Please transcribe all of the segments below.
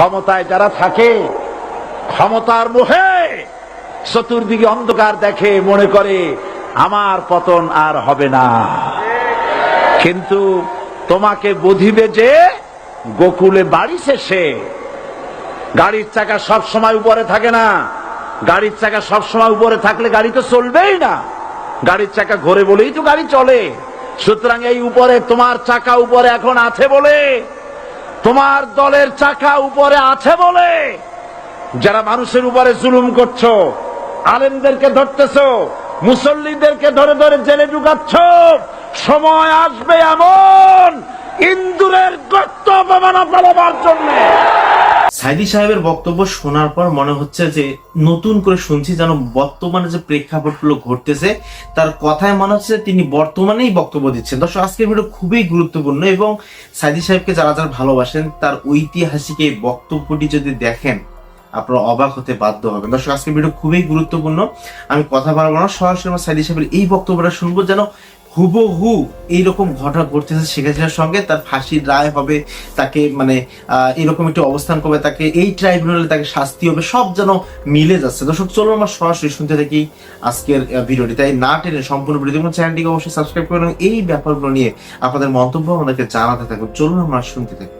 ক্ষমতায় যারা থাকে, ক্ষমতার মোহে চতুর্দিকে অন্ধকার দেখে মনে করে, আমার পতন আর হবে না। কিন্তু তোমাকে বুঝিবে যে, গোকুলে বাড়ি শেষে গাড়ির চাকা সব সময় উপরে থাকে না। গাড়ির চাকা সব সময় উপরে থাকলে গাড়ি তো চলবেই না। গাড়ির চাকা ঘোরে বলেই তো গাড়ি চলে। সুতরাং এই উপরে তোমার চাকা উপরে এখন আছে বলে তোমার দলের চাকা উপরে আছে বলে যারা মানুষের উপরে জুলুম করছ, আলেমদেরকে ধরতেছ, মুসল্লিদেরকে ধরে ধরে জেলে ঢুকাচ্ছ, সময় আসবে এমন ইন্দুরের গর্ত অপমান জন্য। সাইদি সাহেবের বক্তব্য শোনার পর মনে হচ্ছে যে নতুন করে শুনছি যেন বর্তমানে যে প্রেক্ষাপটগুলো ঘটতেছে, তার কথায় মনে হচ্ছে তিনি বর্তমানেই বক্তব্য দিচ্ছেন। দর্শক, আজকের ভিডিও খুবই গুরুত্বপূর্ণ এবং সাইদি সাহেবকে যারা যারা ভালোবাসেন, তার ঐতিহাসিক এই বক্তব্যটি যদি দেখেন, আপনারা অবাক হতে বাধ্য হবেন। দর্শক, আজকের ভিডিও খুবই গুরুত্বপূর্ণ। আমি কথা বলব না, সরাসরি আমার সাইদি সাহেবের এই বক্তব্যটা শুনব যেন হুবহু এইরকম ঘটনা ঘটতেছে শেখ হাসিনার সঙ্গে, তার ফাঁসির রায় হবে, তাকে মানে এরকম একটি অবস্থান করবে, তাকে এই ট্রাইব্যুনালে তাকে শাস্তি হবে, সব যেন মিলে যাচ্ছে। দর্শক, চলুন আমার সরাসরি শুনতে থাকি আজকের ভিডিওটি। তাই না টেনে সম্পূর্ণ ভিডিও দেখুন, চ্যানেলটিকে অবশ্যই সাবস্ক্রাইব করুন এবং এই ব্যাপারগুলো নিয়ে আপনাদের মন্তব্য আমাদেরকে জানাতে থাকুন। চলুন আমরা শুনতে থাকি।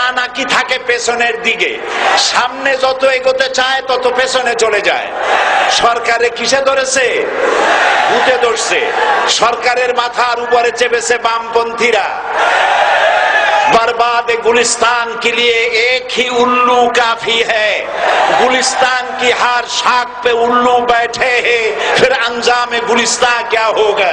নাকি থাকে পেছনের দিকে সামনে যত এগোতে চায় তত পেছনে চলে যায় সরকারে কিসে ধরেছে ভূতে ধরছে সরকারের মাথার উপরে চেপেছে বামপন্থীরা बर्बाद गुलिस्तान के लिए एक ही उल्लू काफी है गुलिस्तान की हर शाख पे उल्लू बैठे हैं फिर अंजाम गुलिस्तान क्या होगा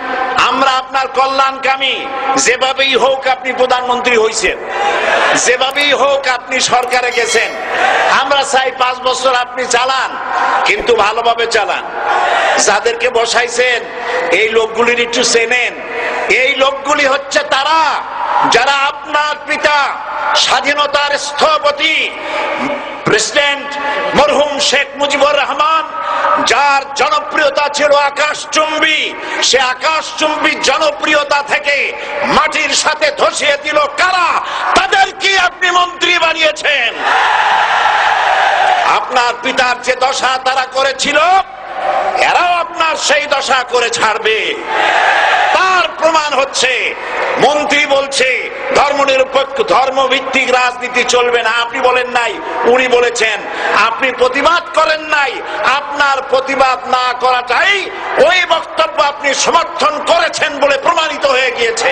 আপনার কল্যাণকামী যেভাবেই হোক আপনি প্রধানমন্ত্রী হয়েছেন যেভাবেই হোক আপনি সরকারে গেছেন, আমরা চাই পাঁচ বছর আপনি চালান, কিন্তু ভালোভাবে চালান। যাদেরকে বসাইছেন, এই লোকগুলির একটু চেনেন। এই লোকগুলি হচ্ছে তারা, যারা আপনার পিতা স্বাধীনতার স্থপতি, প্রেসিডেন্ট মরহুম শেখ মুজিবুর রহমান, যার জনপ্রিয়তা ছিল আকাশচুম্বী, সে আকাশ আকাশচুম্বী জনপ্রিয়তা থেকে মাটির সাথে ধসিয়ে দিল কারা? তাদেরকে আপনি মন্ত্রী বানিয়েছেন? আপনার পিতার যে দশা তারা করেছিল, এরাও আপনার সেই দশা করে ছাড়বে। প্রমাণ হচ্ছে, মন্ত্রী বলছে ধর্ম নিরপেক্ষ ধর্মভিত্তিক রাজনীতি চলবে না। আপনি বলেন নাই, উনি বলেছেন, আপনি প্রতিবাদ করেন নাই, আপনার প্রতিবাদ না করাটাই ওই বক্তব্য আপনি সমর্থন করেছেন বলে প্রমাণিত হয়ে গিয়েছে।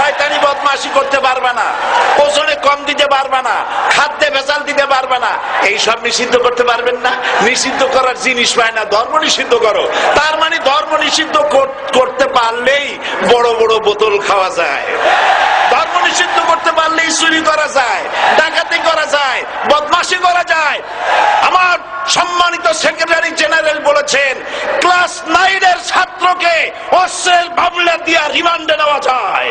শয়তানি বদমাশি করতে পারবে না, ওজনে কম দিতে পারবে না, খাদ্যে ভেজাল দিতে পারবে না এই সব নিষিদ্ধ করতে পারবেন না। নিষিদ্ধ করার জিনিস পায় না, ধর্ম নিষিদ্ধ করো। তার মানে ধর্ম নিষিদ্ধ করতে পারলেই বড় বড় বোতল খাওয়া যায়। ধর্ম নিষিদ্ধ করতে পারলেই চুরি করা যায়, ডাকাতি করা যায়, বদমাশি করা যায়। আমার সম্মানিত সেক্রেটারি জেনারেল বলেছেন, ক্লাস নাইনের ছাত্রকে অস্ত্রের মামলা দিয়া রিমান্ডে নেওয়া যায়।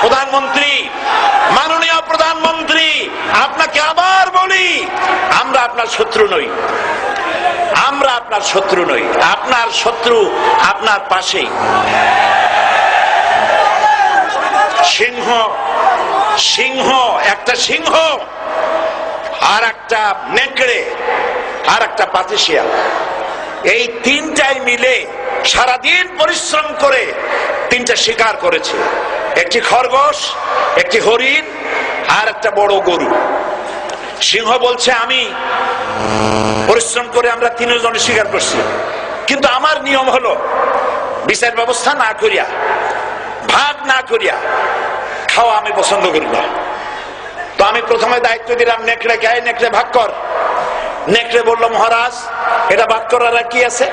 প্রধানমন্ত্রী, মাননীয় প্রধানমন্ত্রী, আপনাকে আবার বলি, আমরা আপনার শত্রু নই। আমরা আপনার শত্রু নই। আপনার শত্রু আপনার পাশেই সিংহ সিংহ, একটা সিংহ, আর একটা নেকড়ে, আর একটা পাতিশিয়াল। এই তিনটাই মিলে সারাদিন পরিশ্রম করে তিনটা শিকার করেছে। একটি খরগোশ, একটি হরিণ আর একটা বড় গরু। সিংহ বলছে, আমি পরিশ্রম করে আমরা তিনজনে স্বীকার করছি। কিন্তু আমার নিয়ম হলো, বিচার ব্যবস্থা না করিয়া, ভাগ না করিয়া খাওয়া আমি পছন্দ করি না। তো আমি প্রথমে দায়িত্ব দিলাম, নেকড়ে গায়ে নেকড়ে ভাগ কর। নেকড়ে বলল, মহারাজ, এটা ভাগ করার কি আছে?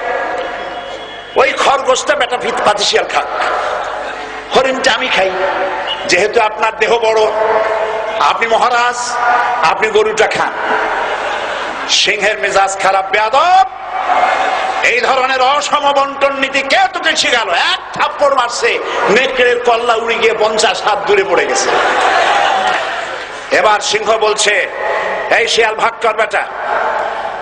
ওই খরগোশটা বেটা ফিত পাতিশিয়াল খাক। হরিণটা আমি খাই। যেহেতু আপনার দেহ বড়, আপনি মহারাজ, আপনি গরুটা খান। সিংহের মেজাজ খারাপ, বেয়াদব। এই ধরনের অসম বন্টন নীতি কে তোকে শিখালো? এক থাপ্পড় মারছে, নেকড়ের কল্লা উড়ে গিয়ে পঞ্চাশ হাত দূরে পড়ে গেছে। এবার সিংহ বলছে, এই শিয়াল, ভাগ কর বেটা।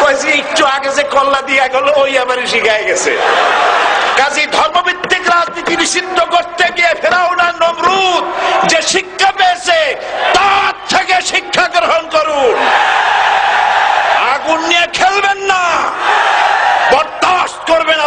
কয়েছে একটু আগে যে কল্লা দিয়া গেল, ওই আবার শিখায় গেছে। কাজী ধর্মভিত্তিক রাজনীতি নিষিদ্ধ করতে গিয়ে ফেরাও না নমরুদ যে শিক্ষা পেয়েছে, তার থেকে শিক্ষা গ্রহণ করুন আগুন নিয়ে খেলবেন না বরদাস্ত করবে না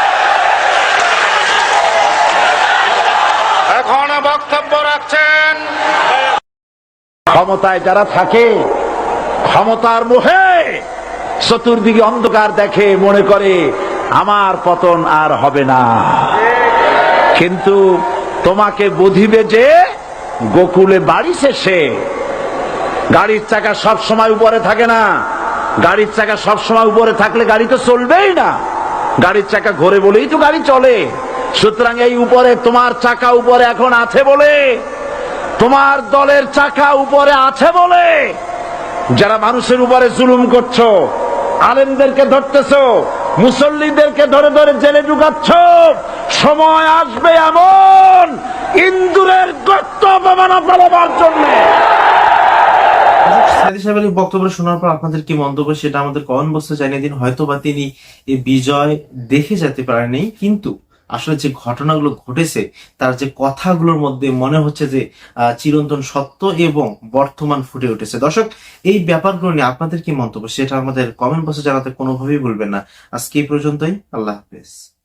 এখন বক্তব্য রাখছেন। ক্ষমতায় যারা থাকে, ক্ষমতার মোহে চতুর্দিকে অন্ধকার দেখে মনে করে, আমার পতন আর হবে না। কিন্তু তোমাকে বুঝিবে যে, গোকুলে বাড়ি শেষে গাড়ির চাকা সব সময় উপরে থাকে না। গাড়ির চাকা সব সময় উপরে থাকলে গাড়ি তো চলবেই না। গাড়ির চাকা ঘোরে বলেই তো গাড়ি চলে। সুতরাং এই উপরে তোমার চাকা উপরে এখন আছে বলে, তোমার দলের চাকা উপরে আছে বলে, যারা মানুষের উপরে জুলুম করছ, আলেমদেরকে ধরতেছো, মুসল্লিদেরকে ধরে ধরে জেলে ঢুকাচ্ছ, সময় আসবে এমন ইন্দুরের গর্ত অপমানা ফেলাবার জন্য। সাহেবের বক্তব্য শোনার পর আপনাদের কি মন্তব্য, সেটা আমাদের কমেন্ট বক্সে জানিয়ে দিন। হয়তো বা তিনি এই বিজয় দেখে যেতে পারেনি কিন্তু আসলে যে ঘটনাগুলো ঘটেছে, তার যে কথাগুলোর মধ্যে মনে হচ্ছে যে চিরন্তন সত্য এবং বর্তমান ফুটে উঠেছে। দর্শক, এই ব্যাপারগুলো নিয়ে আপনাদের কি মন্তব্য? সেটা আমাদের কমেন্ট বক্সে জানাতে কোনোভাবেই বলবেন না। আজকে এই পর্যন্তই। আল্লাহ হাফেজ।